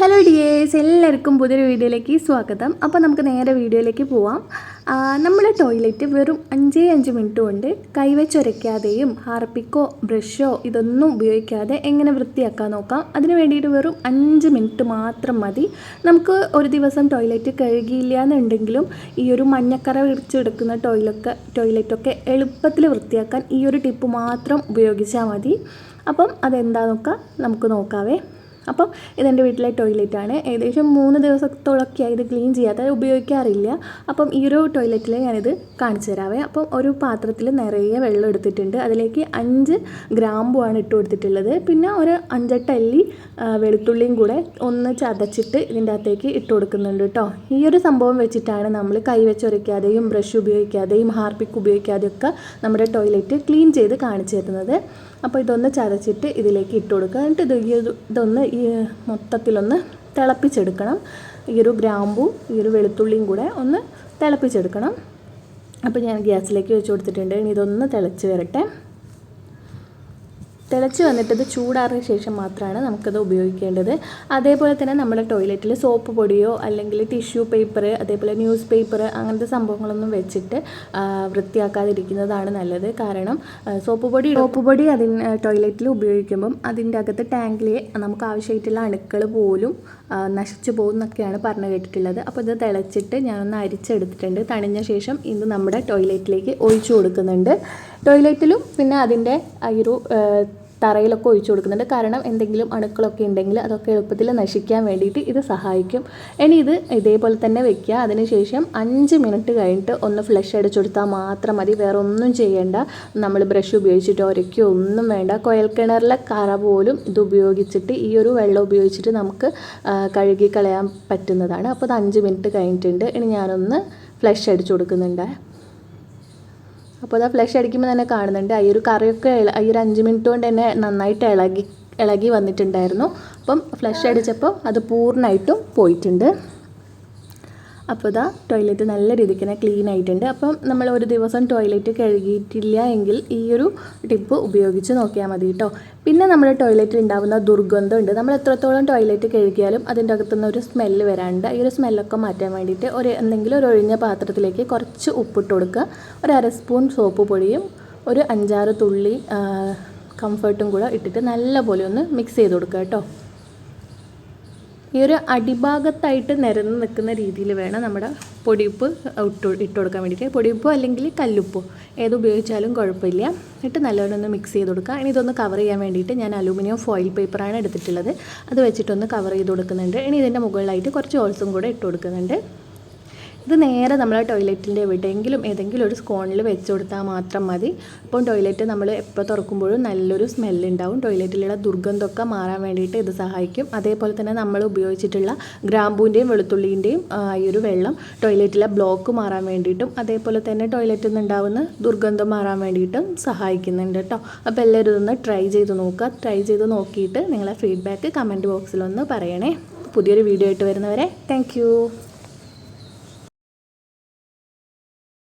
Hello dears എല്ലാവർക്കും പുതിയൊരു വീഡിയോയിലേക്ക് സ്വാഗതം. അപ്പോൾ നമുക്ക് നേരെ വീഡിയോയിലേക്ക് പോവാം. നമ്മുടെ ടോയ്ലറ്റ് വെറും അഞ്ചേ അഞ്ച് മിനിറ്റ് കൊണ്ട് കൈവച്ചൊരയ്ക്കാതെയും ഹാർപ്പിക്കോ ബ്രഷോ ഇതൊന്നും ഉപയോഗിക്കാതെ എങ്ങനെ വൃത്തിയാക്കാൻ നോക്കാം? അതിന് വേണ്ടിയിട്ട് വെറും അഞ്ച് മിനിറ്റ് മാത്രം മതി. നമുക്ക് ഒരു ദിവസം ടോയ്ലറ്റ് കഴുകിയില്ല എന്നുണ്ടെങ്കിലും ഈ ഒരു മഞ്ഞക്കറ വിരിച്ചെടുക്കുന്ന ടോയ്ലൊക്കെ ടോയ്ലറ്റൊക്കെ എളുപ്പത്തിൽ വൃത്തിയാക്കാൻ ഈ ഒരു ടിപ്പ് മാത്രം ഉപയോഗിച്ചാൽ മതി. അപ്പം അതെന്താ നോക്കാം? നമുക്ക് നോക്കാവേ. അപ്പം ഇതെന്റെ വീട്ടിലെ ടോയ്ലറ്റാണ്. ഏകദേശം മൂന്ന് ദിവസത്തോളൊക്കെ ഇത് ക്ലീൻ ചെയ്യാതെ ഉപയോഗിക്കാറില്ല. അപ്പം ഈ ഒരു ടോയ്ലറ്റിൽ ഞാനിത് കാണിച്ചു തരാവേ. അപ്പം ഒരു പാത്രത്തിൽ നിറയെ വെള്ളം എടുത്തിട്ടുണ്ട്. അതിലേക്ക് അഞ്ച് ഗ്രാമ്പുമാണ് ഇട്ട് കൊടുത്തിട്ടുള്ളത്. പിന്നെ ഒരു അഞ്ചെട്ട് അല്ലി വെളുത്തുള്ളിയും കൂടെ ഒന്ന് ചതച്ചിട്ട് ഇതിന്റെ അകത്തേക്ക് ഇട്ട് കൊടുക്കുന്നുണ്ട് കേട്ടോ. ഈ ഒരു സംഭവം വെച്ചിട്ടാണ് നമ്മൾ കൈ വെച്ചൊരയ്ക്കാതെയും ബ്രഷ് ഉപയോഗിക്കാതെയും ഹാർപ്പിക്ക് ഉപയോഗിക്കാതെയൊക്കെ നമ്മുടെ ടോയ്ലറ്റ് ക്ലീൻ ചെയ്ത് കാണിച്ചു തരുന്നത്. അപ്പോൾ ഇതൊന്ന് ചതച്ചിട്ട് ഇതിലേക്ക് ഇട്ട് കൊടുക്കുക. എന്നിട്ട് ഇത് ഇതൊന്ന് മൊത്തത്തിലൊന്ന് തിളപ്പിച്ചെടുക്കണം. ഈ ഒരു ഗ്രാമ്പും ഈ ഒരു വെളുത്തുള്ളിയും കൂടെ ഒന്ന് തിളപ്പിച്ചെടുക്കണം. അപ്പോൾ ഞാൻ ഗ്യാസിലേക്ക് വെച്ച് കൊടുത്തിട്ടുണ്ട്. ഇനി ഇതൊന്ന് തിളച്ച് വരട്ടെ. തിളച്ച് വന്നിട്ടത് ചൂടാറിയ ശേഷം മാത്രമാണ് നമുക്കത് ഉപയോഗിക്കേണ്ടത്. അതേപോലെ തന്നെ നമ്മുടെ ടോയ്ലറ്റിൽ സോപ്പ് പൊടിയോ അല്ലെങ്കിൽ ടിഷ്യൂ പേപ്പർ അതേപോലെ ന്യൂസ് പേപ്പർ അങ്ങനത്തെ സംഭവങ്ങളൊന്നും വെച്ചിട്ട് വൃത്തിയാക്കാതിരിക്കുന്നതാണ് നല്ലത്. കാരണം സോപ്പ് പൊടി സോപ്പ് പൊടി അതിന് ടോയ്ലറ്റിൽ ഉപയോഗിക്കുമ്പം അതിന്റെ അകത്ത് ടാങ്കിൽ നമുക്ക് ആവശ്യമായിട്ടുള്ള അണുക്കൾ പോലും നശിച്ചു പോകുന്നൊക്കെയാണ് പറഞ്ഞു കേട്ടിട്ടുള്ളത്. അപ്പോൾ ഇത് തിളച്ചിട്ട് ഞാനൊന്ന് അരിച്ചെടുത്തിട്ടുണ്ട്. തണിഞ്ഞ ശേഷം ഇത് നമ്മുടെ ടോയ്ലറ്റിലേക്ക് ഒഴിച്ചു കൊടുക്കുന്നുണ്ട്. ടോയ്ലറ്റിലും പിന്നെ അതിന്റെ ആ ഒരു തറയിലൊക്കെ ഒഴിച്ചു കൊടുക്കുന്നുണ്ട്. കാരണം എന്തെങ്കിലും അണുക്കളൊക്കെ ഉണ്ടെങ്കിൽ അതൊക്കെ എളുപ്പത്തിൽ നശിക്കാൻ വേണ്ടിയിട്ട് ഇത് സഹായിക്കും. ഇനി ഇത് ഇതേപോലെ തന്നെ വെക്കുക. അതിനുശേഷം അഞ്ച് മിനിറ്റ് കഴിഞ്ഞിട്ട് ഒന്ന് ഫ്ലഷ് അടിച്ചു കൊടുത്താൽ മാത്രം മതി. വേറെ ഒന്നും ചെയ്യേണ്ട. നമ്മൾ ബ്രഷ് ഉപയോഗിച്ചിട്ട് ഒരയ്ക്കോ ഒന്നും വേണ്ട. കുഴൽ കിണറിലെ കറ പോലും ഇത് ഉപയോഗിച്ചിട്ട് ഈ ഒരു വെള്ളം ഉപയോഗിച്ചിട്ട് നമുക്ക് കഴുകി കളയാൻ പറ്റുന്നതാണ്. അപ്പോൾ അത് അഞ്ച് മിനിറ്റ് കഴിഞ്ഞിട്ടുണ്ട്. ഇനി ഞാനൊന്ന് ഫ്ലഷ് അടിച്ചു കൊടുക്കുന്നുണ്ട്. അപ്പോൾ അത് ഫ്ലഷ് അടിക്കുമ്പോൾ തന്നെ കാണുന്നുണ്ട്. ഈ ഒരു കറിയൊക്കെ ഈ ഒരു അഞ്ച് മിനിറ്റ് കൊണ്ട് തന്നെ നന്നായിട്ട് ഇളകി ഇളകി വന്നിട്ടുണ്ടായിരുന്നു. അപ്പം ഫ്ലഷ് അടിച്ചപ്പോൾ അത് പൂർണമായിട്ടും പോയിട്ടുണ്ട്. അപ്പോൾ ഇതാ ടോയ്ലറ്റ് നല്ല രീതിക്ക് തന്നെ ക്ലീൻ ആയിട്ടുണ്ട്. അപ്പം നമ്മൾ ഒരു ദിവസം ടോയ്ലറ്റ് കഴുകിയിട്ടില്ല എങ്കിൽ ഈ ഒരു ടിപ്പ് ഉപയോഗിച്ച് നോക്കിയാൽ മതി കേട്ടോ. പിന്നെ നമ്മുടെ ടോയ്ലറ്റിൽ ഉണ്ടാകുന്ന ദുർഗന്ധം ഉണ്ട് നമ്മൾ എത്രത്തോളം ടോയ്ലറ്റ് കഴുകിയാലും അതിന്റെ അകത്തുനിന്ന് ഒരു സ്മെല്ല് വരാണ്ട് ഈ ഒരു സ്മെല്ലൊക്കെ മാറ്റാൻ വേണ്ടിയിട്ട് ഒരു എന്തെങ്കിലും ഒരു ഒഴിഞ്ഞ പാത്രത്തിലേക്ക് കുറച്ച് ഉപ്പിട്ട് കൊടുക്കുക. ഒരു അര സ്പൂൺ സോപ്പ് പൊടിയും ഒരു അഞ്ചാറ് തുള്ളി കംഫർട്ടും കൂടെ ഇട്ടിട്ട് നല്ലപോലെ ഒന്ന് മിക്സ് ചെയ്ത് കൊടുക്കുക കേട്ടോ. ഈ ഒരു അടിഭാഗത്തായിട്ട് നിരന്ന് നിൽക്കുന്ന രീതിയിൽ വേണം നമ്മുടെ പൊടിയുപ്പ് ഇട്ട് ഇട്ട് കൊടുക്കാൻ വേണ്ടിയിട്ട്. പൊടിയുപ്പോ അല്ലെങ്കിൽ കല്ലുപ്പോ ഏത് ഉപയോഗിച്ചാലും കുഴപ്പമില്ല. എന്നിട്ട് നല്ലവണ്ണം ഒന്ന് മിക്സ് ചെയ്ത് കൊടുക്കുക. ഇനി ഇതൊന്ന് കവർ ചെയ്യാൻ വേണ്ടിയിട്ട് ഞാൻ അലൂമിനിയം ഫോയിൽ പേപ്പറാണ് എടുത്തിട്ടുള്ളത്. അത് വെച്ചിട്ടൊന്ന് കവർ ചെയ്ത് കൊടുക്കുന്നുണ്ട്. ഇനി ഇതിന്റെ മുകളിലായിട്ട് കുറച്ച് ഓൾസും കൂടെ ഇട്ട് കൊടുക്കുന്നുണ്ട്. ഇത് നേരെ നമ്മൾ ടോയ്ലറ്റിന്റെ എവിടെയെങ്കിലും ഏതെങ്കിലും ഒരു സ്കോണിൽ വെച്ച് കൊടുത്താൽ മാത്രം മതി. അപ്പം ടോയ്ലറ്റ് നമ്മൾ എപ്പോൾ തുറക്കുമ്പോഴും നല്ലൊരു സ്മെല്ലുണ്ടാവും. ടോയ്ലറ്റിലുള്ള ദുർഗന്ധമൊക്കെ മാറാൻ വേണ്ടിയിട്ട് ഇത് സഹായിക്കും. അതേപോലെ തന്നെ നമ്മൾ ഉപയോഗിച്ചിട്ടുള്ള ഗ്രാമ്പൂവിന്റെയും വെളുത്തുള്ളിന്റെയും ഈ ഒരു വെള്ളം ടോയ്ലറ്റിലെ ബ്ലോക്ക് മാറാൻ വേണ്ടിയിട്ടും അതേപോലെ തന്നെ ടോയ്ലറ്റിൽ നിന്നുണ്ടാവുന്ന ദുർഗന്ധം മാറാൻ വേണ്ടിയിട്ടും സഹായിക്കുന്നുണ്ട് കേട്ടോ. അപ്പോൾ എല്ലാവരും ഇതൊന്ന് ട്രൈ ചെയ്ത് നോക്കുക. ട്രൈ ചെയ്ത് നോക്കിയിട്ട് നിങ്ങളെ ഫീഡ്ബാക്ക് കമന്റ് ബോക്സിലൊന്ന് പറയണേ. പുതിയൊരു വീഡിയോ ആയിട്ട് വരുന്നവരെ താങ്ക്